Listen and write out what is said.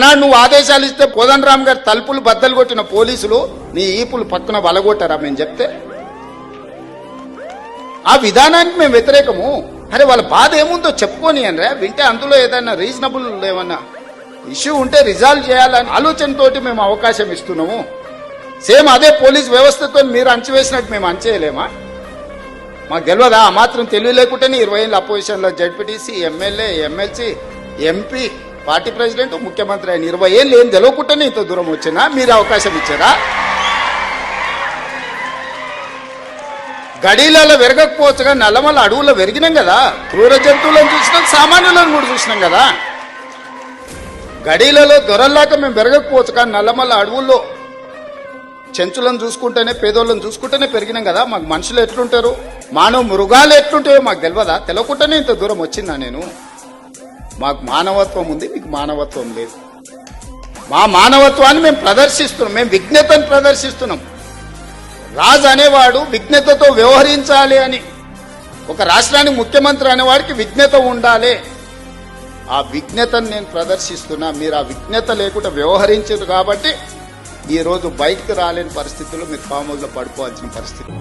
ఆనాడు నువ్వు ఆదేశాలు ఇస్తే కోదండరామ్ గారు తలుపులు బద్దలు కొట్టిన పోలీసులు నీ ఈపులు పక్కన బలగొట్టారా మేము చెప్తే? ఆ విధానానికి మేము వ్యతిరేకము. అరే వాళ్ళ బాధ ఏముందో చెప్పుకొని అనరా. వింటే అందులో ఏదైనా రీజనబుల్ ఏమన్నా ఇష్యూ ఉంటే రిజాల్వ్ చేయాలని ఆలోచనతోటి మేము అవకాశం ఇస్తున్నాము. సేమ్ అదే పోలీస్ వ్యవస్థతో మీరు అంచివేసినట్టు మేము అంచేయలేమా? మాకు గెలవదా ఆ మాత్రం తెలివి లేకుంటేనే ఇరవై ఏళ్ళ అపోజిషన్లో ZPTC MLA MLC MP party president ముఖ్యమంత్రి అయిన ఇరవై ఏళ్ళు ఏం తెలియకుండానే ఇంత దూరం వచ్చినా మీరు అవకాశం ఇచ్చారా? గడీలలో పెరగకపోవచ్చుగా నల్లమల్ల అడవుల్లో పెరిగినాం కదా. క్రూర జంతువులను చూసినాం సామాన్యులను కూడా చూసినాం కదా. గడీలలో దొరల్లాక మేము పెరగకపోవచ్చు కానీ నల్లమల్ల అడవుల్లో చెంచులను చూసుకుంటేనే పేదోళ్ళని చూసుకుంటేనే పెరిగినాం కదా. మాకు మనుషులు ఎట్లుంటారు? మానవ మృగాలు ఎట్లుంటాయో మాకు తెలియదా తెలవకుండానే ఇంత దూరం వచ్చిందా నేను. మాకు మానవత్వం ఉంది మీకు మానవత్వం లేదు. మా మానవత్వాన్ని మేము ప్రదర్శిస్తున్నాం మేము విఘ్నతను ప్రదర్శిస్తున్నాం. రాజు అనేవాడు విజ్ఞతతో వ్యవహరించాలి అని ఒక రాష్ట్రానికి ముఖ్యమంత్రి అనేవాడికి విజ్ఞత ఉండాలి. ఆ విఘ్నతను నేను ప్రదర్శిస్తున్నా మీరు ఆ విజ్ఞత లేకుండా వ్యవహరించారు కాబట్టి ఈరోజు రోజు బయటకు రాలేని పరిస్థితుల్లో మీరు పాముల్లో పడిపోవాల్సిన పరిస్థితి.